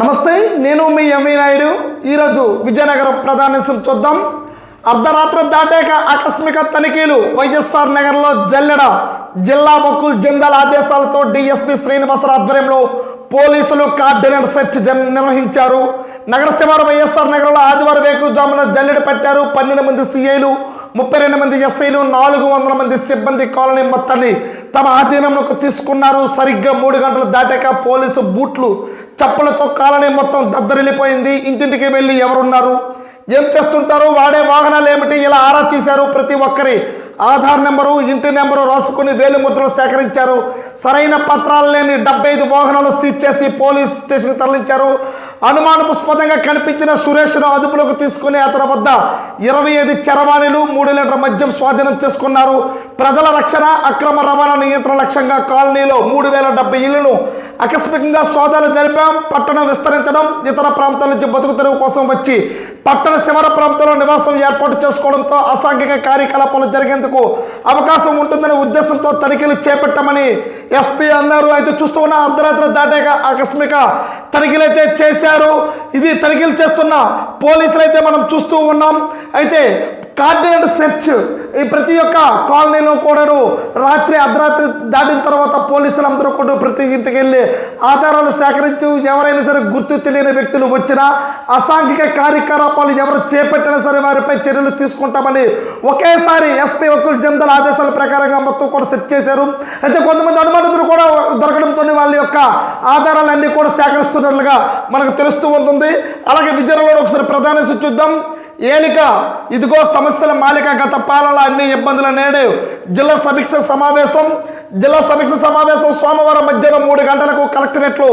నమస్తే నేను మీ ఎంవి నాయుడు. ఈరోజు విజయనగరం ప్రధానాంశం చూద్దాం. అర్ధరాత్రి దాటాక ఆకస్మిక తనిఖీలు వైఎస్ఆర్ నగర్లో జల్లెడ. జిల్లా బొక్కుల్ జందాల్ ఆదేశాలతో డిఎస్పీ శ్రీనివాసరావు ఆధ్వర్యంలో పోలీసులు కార్డినెంట్ సెర్చ్ నిర్వహించారు. నగర శివారు వైఎస్ఆర్ నగరంలో ఆదివారం వేకుజామున జల్లెడ పెట్టారు. పన్నెండు మంది సీఐలు ముప్పై రెండు మంది ఎస్ఐలు నాలుగు వందల మంది సిబ్బంది కాలనీ మొత్తాన్ని తమ ఆధీనంలోకి తీసుకున్నారు. సరిగ్గా మూడు గంటలు దాటాక పోలీసు బూట్లు చప్పలతో కాలనీ మొత్తం దద్దరిల్లిపోయింది. ఇంటింటికి వెళ్ళి ఎవరున్నారు? ఏం చేస్తుంటారు? వాడే వాహనాలు ఏమిటి? ఇలా ఆరా తీశారు ప్రతి ఒక్కరి. ఆధార్ నెంబరు ఇంటి నెంబరు రాసుకుని వేలు ముద్రలు సేకరించారు. సరైన పత్రాలు లేని డెబ్బై ఐదు వాహనాలు సీజ్ చేసి పోలీస్ స్టేషన్కి తరలించారు. అనుమానపుస్పదంగా కనిపించిన సురేష్ను అదుపులోకి తీసుకుని అతని వద్ద ఇరవై ఐదు చరవాణిలు మూడు లీటర్ మద్యం స్వాధీనం చేసుకున్నారు. ప్రజల రక్షణ అక్రమ రవాణా నియంత్రణ లక్ష్యంగా కాలనీలో మూడు వేల డెబ్బై ఇళ్ళను ఆకస్మికంగా సోదాలు జరిపాం. పట్టణం విస్తరించడం ఇతర ప్రాంతాల నుంచి బతుకు తెరువు కోసం వచ్చి పట్టణ శివర ప్రాంతంలో నివాసం ఏర్పాటు చేసుకోవడంతో అసాంఘిక కార్యకలాపాలు జరిగేందుకు అవకాశం ఉంటుందనే ఉద్దేశంతో తనిఖీలు చేపట్టామని ఎస్పీ అన్నారు. అయితే చూస్తూ ఉన్న అర్ధరాత్రి దాటాక ఆకస్మిక తనిఖీలు అయితే చేశారు. ఇది తనిఖీలు చేస్తున్న పోలీసులు అయితే మనం చూస్తూ ఉన్నాం. అయితే కార్డినెంట్ సెర్చ్ ఈ ప్రతి ఒక్క కాలనీలో కూడాను రాత్రి అర్ధరాత్రి దాటిన తర్వాత పోలీసులు అందరూ కూడా ప్రతి ఇంటికి వెళ్ళి ఆధారాలు సేకరించి ఎవరైనా సరే గుర్తు తెలియని వ్యక్తులు వచ్చినా అసాంఘిక కార్యకలాపాలు ఎవరు చేపట్టినా సరే వారిపై చర్యలు తీసుకుంటామని ఒకేసారి ఎస్పీ వకుల్ జందల ఆదేశాల ప్రకారంగా మొత్తం కూడా సెట్ చేశారు. అయితే కొంతమంది అనుమానితులు కూడా దొరకడం యొక్క ఆధారాలన్నీ కూడా సేకరిస్తున్నట్లుగా మనకు తెలుస్తూ ఉంటుంది. అలాగే విజయనగరంలో ఒకసారి ప్రధాన చూద్దాం. ఏలిక ఇదిగో సమస్యల మాలిక గత పాలన అన్ని ఇబ్బందుల నేడు జిల్లా సమీక్ష సమావేశం. జిల్లా సమీక్ష సమావేశం సోమవారం మధ్యాహ్నం మూడు గంటలకు కలెక్టరేట్లో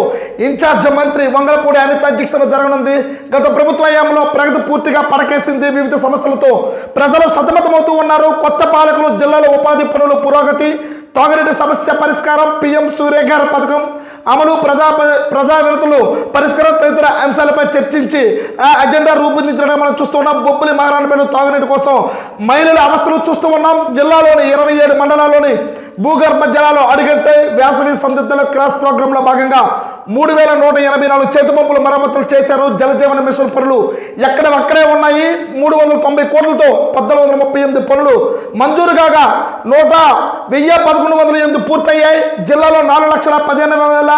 ఇన్ఛార్జ్ మంత్రి వంగలపూడి అనిత అధ్యక్షతన జరగనుంది. గత ప్రభుత్వ హయాంలో ప్రగతి పూర్తిగా పడకేసింది. వివిధ సమస్యలతో ప్రజలు సతమతమవుతూ ఉన్నారు. కొత్త పాలకులు జిల్లాలో ఉపాధి పనులు పురోగతి తాగునీటి సమస్య పరిష్కారం పిఎం సూర్యగారి పథకం అమలు ప్రజా ప్రజా వినతులు పరిష్కారం తదితర అంశాలపై చర్చించి అజెండా రూపొందించడం మనం చూస్తున్నాం. బొబ్బులి మహారాణపేట తాగునీటి కోసం మహిళల అవస్థలు చూస్తూ ఉన్నాం. జిల్లాలోని ఇరవై ఏడు మండలాల్లోని భూగర్భ జలాలు అడుగంటే వేసవి సందిగ్ధల క్రాస్ ప్రోగ్రాంలో భాగంగా మూడు వేల నూట ఎనభై నాలుగు చేతి పంపుల మరమ్మతులు చేశారు. జలజీవన మిషన్ పనులు ఎక్కడ అక్కడే ఉన్నాయి? మూడు వందల తొంభై కోట్లతో పద్నాలుగు వందల ముప్పై ఎనిమిది పనులు మంజూరు కాగా నూట వెయ్యి పదకొండు వందల ఎనిమిది పూర్తయ్యాయి. జిల్లాలో నాలుగు లక్షల పదిహేను వేల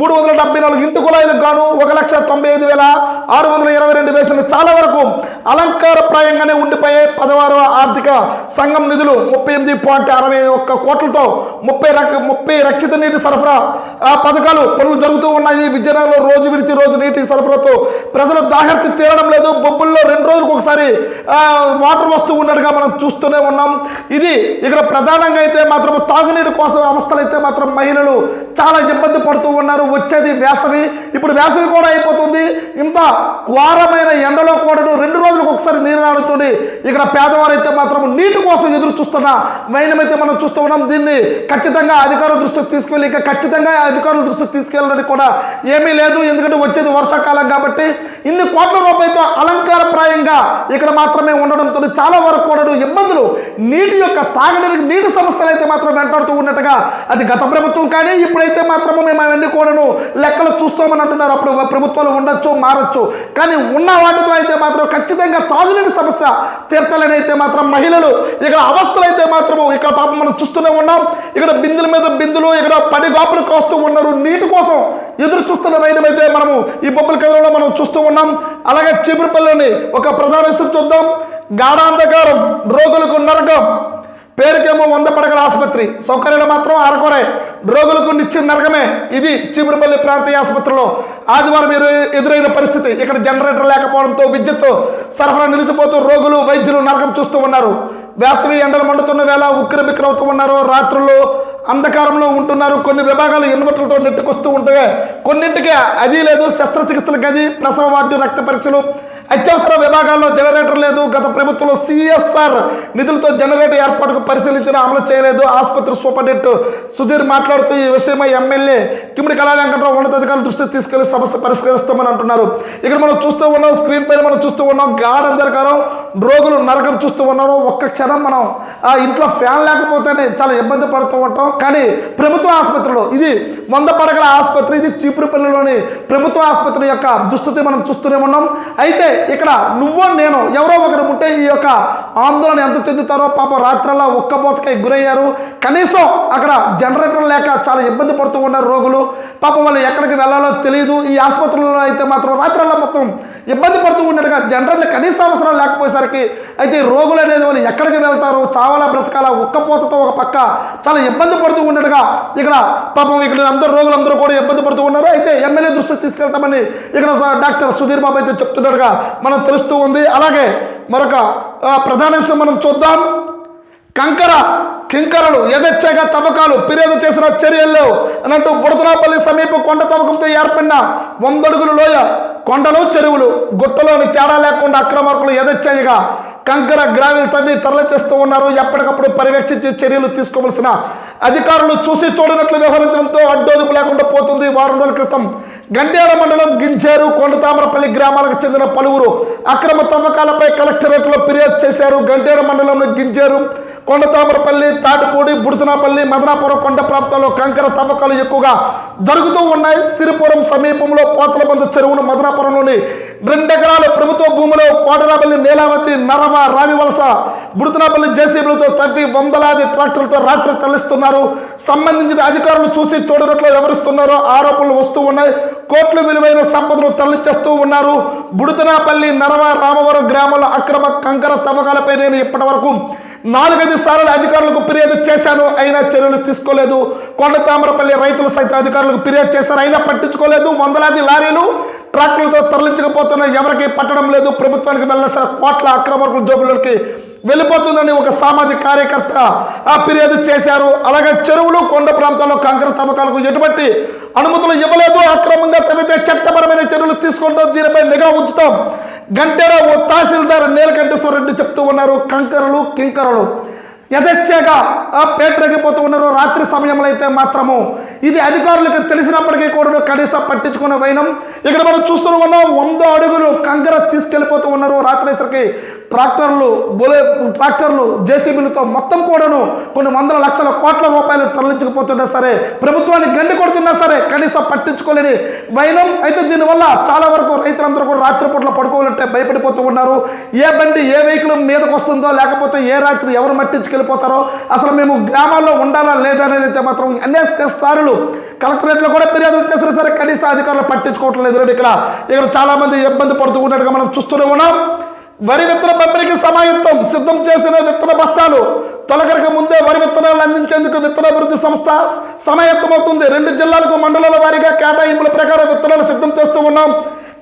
మూడు వందల డెబ్బై నాలుగు ఇంటి కుళాయిలకు గాను ఒక లక్ష తొంభై ఐదు వేల ఆరు వందల ఇరవై రెండు వేసిన చాలా వరకు అలంకారప్రాయంగానే ఉండిపోయే పదహారవ ఆర్థిక సంఘం నిధులు ముప్పై ఎనిమిది పాయింట్ అరవై ఒక్క కోట్లతో ముప్పై రక ముప్పై రక్షిత నీటి సరఫరా ఆ పథకాలు పనులు జరుగుతూ ఉన్నాయి. విజయనగరంలో రోజు విడిచి రోజు నీటి సరఫరాతో ప్రజలు దాహర్తి తీరడం లేదు. బొబ్బుల్లో రెండు రోజులకు ఒకసారి వాటర్ వస్తూ ఉన్నట్టుగా మనం చూస్తూనే ఉన్నాం. ఇది ఇక్కడ ప్రధానంగా అయితే మాత్రం తాగునీటి కోసం అవస్థలు అయితే మాత్రం మహిళలు చాలా ఇబ్బంది పడుతూ ఉన్నారు. వచ్చేది వేసవి. ఇప్పుడు వేసవి కూడా అయిపోతుంది. ఇంత ఘోరమైన ఎండలో కూడా రెండు రోజులకు ఒకసారి నీరు నాడుతుంది ఇక్కడ పేదవారు అయితే మాత్రం నీటి కోసం ఎదురు చూస్తున్న వైనమైతే మనం చూస్తూ ఉన్నాం. దీన్ని ఖచ్చితంగా అధికారుల దృష్టికి తీసుకెళ్ళి ఇంకా ఖచ్చితంగా అధికారుల దృష్టికి తీసుకెళ్ళడానికి కూడా ఏమీ లేదు. ఎందుకంటే వచ్చేది వర్షాకాలం కాబట్టి ఇన్ని కోట్ల రూపాయలతో అలంకారప్రాయంగా ఇక్కడ మాత్రమే ఉండడంతో చాలా వరకు కూడా ఇబ్బందులు. నీటి యొక్క తాగడానికి నీటి సమస్యలు అయితే మాత్రం వెంటాడుతూ ఉన్నట్టుగా అది గత ప్రభుత్వం కానీ ఇప్పుడైతే మాత్రము మేము అవన్నీ కూడాను లెక్కలు చూస్తామని అంటున్నారు. అప్పుడు ప్రభుత్వాలు ఉండొచ్చు మారచ్చు. కానీ ఉన్న వాటితో అయితే మాత్రం ఖచ్చితంగా తాగునీటి సమస్య తీర్చాలని అయితే మాత్రం మహిళలు ఇక్కడ అవస్థలు అయితే మాత్రము ఇక్కడ పాపం మనం చూస్తూనే ఉన్నాం. ఇక్కడ బిందుల మీద బిందులు ఇక్కడ పడి గాపులు కాస్తూ ఉన్నారు. నీటి కోసం ఎదురు చూస్తున్న రైనమైతే అయితే మనము ఈ బొబ్బల కథలో మనం చూస్తూ ఉన్నాం. అలాగే చీపురుపల్లిని ఒక ప్రధాన చూద్దాం. గాఢాంధకారం రోగులకు నరకం పేరుకేమో వంద పడకల ఆసుపత్రి. సౌకర్యాలు మాత్రం అరకొరే రోగులకు నిత్యం నరకమే. ఇది చీపురుపల్లి ప్రాంతీయ ఆసుపత్రిలో ఆదివారం ఎదురైన పరిస్థితి. ఇక్కడ జనరేటర్ లేకపోవడంతో విద్యుత్ సరఫరా నిలిచిపోతూ రోగులు వైద్యులు నరకం చూస్తూ ఉన్నారు. వేసవి ఎండలు మండుతున్న వేళ ఉక్కిరి బిక్కిరవుతూ ఉన్నారు. రాత్రుల్లో అంధకారంలో ఉంటున్నారు. కొన్ని విభాగాలు ఇన్వర్టర్లతో నెట్టుకొస్తూ ఉంటాయి. కొన్నింటికి అది లేదు. శస్త్రచికిత్సల గది ప్రసవ వార్డు రక్త పరీక్షలు. అత్యవసర విభాగాల్లో జనరేటర్ లేదు. గత ప్రభుత్వంలో సిఎస్ఆర్ నిధులతో జనరేటర్ ఏర్పాటుకు పరిశీలించిన అమలు చేయలేదు. ఆసుపత్రి సూపరింటెండెంట్ సుధీర్ మాట్లాడుతూ ఈ విషయమై ఎమ్మెల్యే కిమిడి కళా వెంకటరావు ఉన్నతాధికారుల దృష్టికి తీసుకెళ్ళి సమస్య పరిష్కరిస్తామని అంటున్నారు. ఇక్కడ మనం చూస్తూ ఉన్నాం స్క్రీన్ పైన మనం చూస్తూ ఉన్నాం గాఢ అంధకారం రోగులు నరకం చూస్తూ ఉన్నారు ఒక్క క్షణం మనం ఆ ఇంట్లో ఫ్యాన్ లేకపోతేనే చాలా ఇబ్బంది పడుతూ ఉంటాం. కానీ ప్రభుత్వ ఆసుపత్రిలో ఇది వంద పడగల ఆసుపత్రి ఇది చీపురుపల్లిలోని ప్రభుత్వ ఆసుపత్రి యొక్క దుస్థితి మనం చూస్తూనే ఉన్నాం. అయితే ఇక్కడ నువ్వు నేను ఎవరో ఒకరు ఉంటే ఈ యొక్క ఆందోళన ఎంత చెందుతారో పాప రాత్రల్లా ఒక్కబోతకై గురయ్యారు. కనీసం అక్కడ జనరేటర్ లేక చాలా ఇబ్బంది పడుతూ ఉన్నారు రోగులు పాపం వాళ్ళు ఎక్కడికి వెళ్ళాలో తెలియదు ఈ ఆసుపత్రుల్లో అయితే మాత్రం రాత్రల్లా మొత్తం ఇబ్బంది పడుతూ ఉన్నట్టుగా జనరల్ కనీస అవసరాలు లేకపోయేసరికి అయితే రోగులు అనేది వాళ్ళు ఎక్కడికి వెళ్తారో? చావాలా బ్రతకాలా? ఉక్కపోతతో ఒక పక్క చాలా ఇబ్బంది పడుతూ ఉన్నట్టుగా ఇక్కడ పాపం ఇక్కడ అందరూ రోగులందరూ కూడా ఇబ్బంది పడుతూ ఉన్నారు. అయితే ఎమ్మెల్యే దృష్టికి తీసుకెళ్తామని ఇక్కడ డాక్టర్ సుధీర్ బాబు అయితే చెప్తున్నట్టుగా మనం తెలుస్తూ ఉంది. అలాగే మరొక ప్రధాన విషయం మనం చూద్దాం. కంకర కింకరలు యథేచ్ఛగా తవ్వకాలు ఫిర్యాదు చేసిన చర్యల్లో అన్నట్టు బుడతనాపల్లి సమీప కొండ తవ్వకంతో ఏర్పడిన వందడుగుల లోయ కొండలు చెరువులు గుట్టలోని తేడా లేకుండా అక్రమార్కులు యథేచ్ఛగా కంకర గ్రావిల్ తవ్వి తరలిచేస్తూ ఉన్నారు. ఎప్పటికప్పుడు పర్యవేక్షించి చర్యలు తీసుకోవలసిన అధికారులు చూసి చూడనట్లు వ్యవహరించడంతో అడ్డోదుపు లేకుండా పోతుంది. వారం రోజుల క్రితం గండ్యాడ మండలం గింజేరు కొండతామరపల్లి గ్రామాలకు చెందిన పలువురు అక్రమ తవ్వకాలపై కలెక్టరేట్లో ఫిర్యాదు చేశారు. గండ్యాడ మండలంలో గింజేరు కొండతామరపల్లి తాటిపూడి బుడుతనాపల్లి మదనాపురం కొండ ప్రాంతాల్లో కంకర తవ్వకాలు ఎక్కువగా జరుగుతూ ఉన్నాయి. సిరిపురం సమీపంలో పోతలబందు చెరువును మదనాపురంలోని రెండెకరాల ప్రభుత్వ భూమిలో కోటరాపల్లి నీలావతి నరవ రావివలస బుడుతనాపల్లి జేసీబీలతో తవ్వి వందలాది ట్రాక్టర్లతో రాత్రి తరలిస్తున్నారు. సంబంధించిన అధికారులు చూసి చూడనట్లు వివరిస్తున్నారో ఆరోపణలు వస్తూ ఉన్నాయి. కోట్లు విలువైన సంపదను తరలిచేస్తూ ఉన్నారు. బుడుతనాపల్లి నరవ రామవరం గ్రామంలో అక్రమ కంకర తవ్వకాలపై నేను ఇప్పటి వరకు నాలుగైదు సార్లు అధికారులకు ఫిర్యాదు చేశాను. అయినా చర్యలు తీసుకోలేదు. కొండ తామరపల్లి రైతులు సైతం అధికారులకు ఫిర్యాదు చేశారు. అయినా పట్టించుకోలేదు. వందలాది లారీలు ట్రాక్టర్లతో తరలించకపోతున్న ఎవరికి పట్టడం లేదు. ప్రభుత్వానికి వెళ్ళాల్సిన కోట్ల అక్రమార్కుల జోబులకి వెళ్ళిపోతుందని ఒక సామాజిక కార్యకర్త ఆ ఫిర్యాదు చేశారు. అలాగే చెరువులు కొండ ప్రాంతాల్లో కంకర తవ్వకాలకు ఎటువంటి అనుమతులు ఇవ్వలేదు. అక్రమంగా తవ్వితే చట్టపరమైన చర్యలు తీసుకుంటాం దీనిపై నిఘా ఉంచుతాం. గంటెర ఓ తహసీల్దార్ నీలకంఠేశ్వర రెడ్డి చెప్తూ ఉన్నారు కంకరలు కింకరలు. యథేచ్ఛగా ఆ పేటరెగిపోతూ ఉన్నారు. రాత్రి సమయంలో అయితే మాత్రము ఇది అధికారులకు తెలిసినప్పటికీ కూడా కనీసం పట్టించుకున్న వైనం. ఇక్కడ మనం చూస్తూ ఉన్నాం వంద అడుగులు కంకర తీసుకెళ్ళిపోతూ ఉన్నారు. రాత్రేసరికి ట్రాక్టర్లు బులే ట్రాక్టర్లు జేసీబీలతో మొత్తం కూడాను కొన్ని వందల లక్షల కోట్ల రూపాయలు తరలించకపోతున్నా సరే ప్రభుత్వాన్ని గండి కొడుతున్నా సరే కనీసం పట్టించుకోలేని వైనం అయితే దీనివల్ల చాలా వరకు రైతులందరూ కూడా రాత్రిపూట్ల పడుకోవాలంటే భయపడిపోతూ ఉన్నారు. ఏ బండి ఏ వెహికల్ మీదకు వస్తుందో లేకపోతే ఏ రాత్రి ఎవరు మట్టించుకెళ్ళిపోతారో అసలు మేము గ్రామాల్లో ఉండాలా లేదా అనేది అయితే మాత్రం అనేక సార్లు కలెక్టరేట్లో కూడా ఫిర్యాదులు చేసినా సరే కనీస అధికారులు పట్టించుకోవట్లేదు. లేదు ఇక్కడ ఇక్కడ చాలామంది ఇబ్బంది పడుతూ ఉన్నట్టుగా మనం చూస్తూనే ఉన్నాం. వరి విత్తన పంపిణీకి సమాయత్తం సిద్ధం చేసిన విత్తన బస్తాలు తొలగరికి ముందే వరి విత్తనాలు అందించేందుకు విత్తన అభివృద్ధి సంస్థ సమాయత్తమవుతుంది. రెండు జిల్లాలకు మండలాల వారీగా కేటాయింపుల ప్రకారం విత్తనాలు సిద్ధం చేస్తూ ఉన్నాం.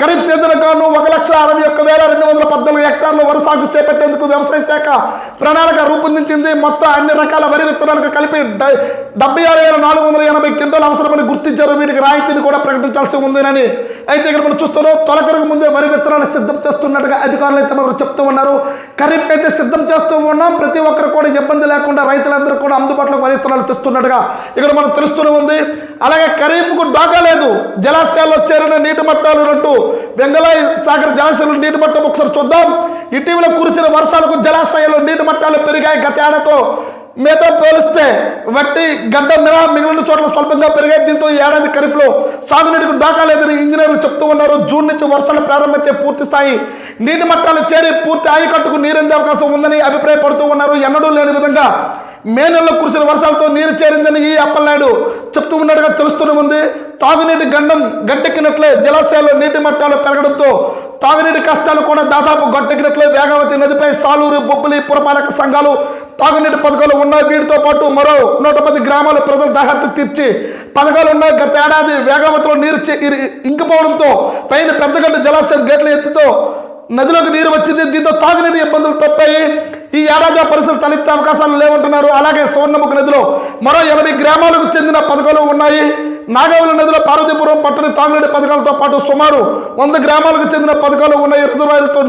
ఖరీఫ్ సీజన్ గాను ఒక లక్ష అరవై ఒక్క వేల రెండు వందల పద్నాలుగు హెక్టార్లు వరి సాగు చేపట్టేందుకు వ్యవసాయ శాఖ ప్రణాళిక రూపొందించింది. మొత్తం అన్ని రకాల వరి విత్తనాలకు కలిపి డెబ్బై ఆరు వేల నాలుగు వందల ఎనభై క్వింటల్ అవసరమని గుర్తించారు. వీటికి రాయితీని కూడా ప్రకటించాల్సి ఉందని అయితే ఇక్కడ మనం చూస్తున్నాం. తొలకరకు ముందే వరి విత్తనాలు సిద్ధం చేస్తున్నట్టుగా అధికారులు అయితే మనకు చెప్తూ ఉన్నారు. ఖరీఫ్ అయితే సిద్ధం చేస్తూ ఉన్నాం. ప్రతి ఒక్కరు కూడా ఇబ్బంది లేకుండా రైతులందరూ కూడా అందుబాటులో వరి విత్తనాలు తెస్తున్నట్టుగా ఇక్కడ మనకు తెలుస్తూనే ఉంది. అలాగే ఖరీఫ్కు డోకా లేదు. జలాశయాల్లో చేరిన నీటి మట్టాలు ఉన్నట్టు వెంగళాయి సాగర్ జలాశయంలో నీటి మట్టం ఒకసారి చూద్దాం. ఇటీవల కురిసిన వర్షాలకు జలాశయాల్లో నీటి మట్టాలు పెరిగాయి గత ఏడాదితో. మిగతా పోలిస్తే వట్టి గడ్డ మినహా మిగిలిన చోట్ల స్వల్పంగా పెరిగాయి. దీంతో ఈ ఏడాది ఖరీఫ్లో సాగునీటికి డాకా లేదని ఇంజనీర్లు చెప్తూ ఉన్నారు. జూన్ నుంచి వర్షాలు ప్రారంభమైతే పూర్తి స్థాయి. నీటి మట్టాలు చేరి పూర్తి ఆయకట్టుకు నీరందే అవకాశం ఉందని అభిప్రాయపడుతూ ఉన్నారు. ఎన్నడూ లేని విధంగా మే నెలలో కురిసిన వర్షాలతో నీరు చేరిందని ఈ అప్పలనాయుడు చెప్తూ ఉన్నట్టుగా తెలుస్తూనే ఉంది. తాగునీటి గండం గట్టెక్కినట్లే జలాశయాల్లో నీటి మట్టాలు పెరగడంతో తాగునీటి కష్టాలు కూడా దాదాపు గట్టెక్కినట్లే. వేగావతి నదిపై సాలూరు బొబ్బులి పురపాలక సంఘాలు తాగునీటి పథకాలు ఉన్నాయి. వీటితో పాటు మరో నూట పది గ్రామాల ప్రజలు దాహార్తి తీర్చి పథకాలు ఉన్నాయి. గత ఏడాది వేగావతిలో నీరు ఇంకిపోవడంతో పైన పెద్దగడ్డ జలాశయం గేట్ల ఎత్తుతో నదిలోకి నీరు వచ్చింది. దీంతో తాగునీటి ఇబ్బందులు తప్పాయి. ఈ ఏడాది పరిస్థితులు తలెత్తే అవకాశాలు లేవంటున్నారు. అలాగే సువర్ణముఖ నదిలో మరో ఎనభై గ్రామాలకు చెందిన పథకాలు ఉన్నాయి. నాగావళి నదిలో పార్వతీపురం పట్టణ తాగునీటి పథకాలతో పాటు సుమారు వంద గ్రామాలకు చెందిన పథకాలు ఉన్న ఈ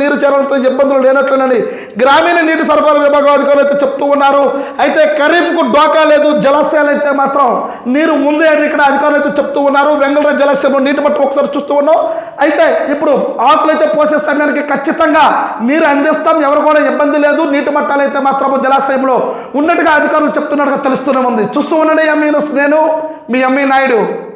నీరు చేరడంతో ఇబ్బందులు లేనట్లేనని గ్రామీణ నీటి సరఫరా విభాగం అధికారులు అయితే చెప్తూ ఉన్నారు. అయితే ఖరీఫ్కు డోకా లేదు జలాశయాలు అయితే మాత్రం నీరు ఉంది అని ఇక్కడ అధికారులు అయితే చెప్తూ ఉన్నారు. వెంగళరాజ జలాశయంలో నీటి మట్టం ఒకసారి చూస్తూ ఉన్నాం. అయితే ఇప్పుడు ఆకులు అయితే పోసే సమయానికి ఖచ్చితంగా నీరు అందిస్తాం. ఎవరు కూడా ఇబ్బంది లేదు. నీటి మట్టాలు అయితే మాత్రం జలాశయంలో ఉన్నట్టుగా అధికారులు చెప్తున్నట్టుగా తెలుస్తూనే ఉంది. చూస్తూ ఉండండి ఎంఈ నేను. మీ ఎంఈ నాయుడు.